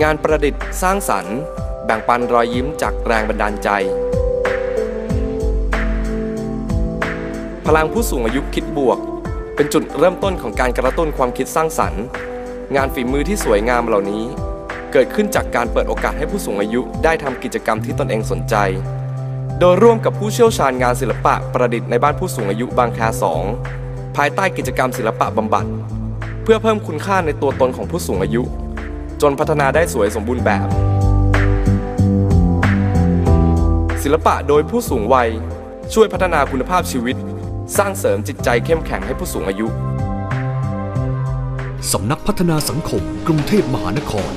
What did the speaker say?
งานประดิษฐ์สร้างสรรค์ แบ่งปันรอยยิ้มจากแรงบันดาลใจ พลังผู้สูงอายุคิดบวก เป็นจุดเริ่มต้นของการกระตุ้นความคิดสร้างสรรค์ งานฝีมือที่สวยงามเหล่านี้ เกิดขึ้นจากการเปิดโอกาสให้ผู้สูงอายุได้ทำกิจกรรมที่ตนเองสนใจ โดยร่วมกับผู้เชี่ยวชาญงานศิลปะประดิษฐ์ในบ้านผู้สูงอายุบางแคสองภายใต้กิจกรรมศิลปะบำบัด เพื่อเพิ่มคุณค่าในตัวตนของผู้สูงอายุ จนพัฒนาได้สวยสมบูรณ์แบบ ศิลปะโดยผู้สูงวัย ช่วยพัฒนาคุณภาพชีวิต สร้างเสริมจิตใจเข้มแข็งให้ผู้สูงอายุ สำนักพัฒนาสังคม กรุงเทพมหานคร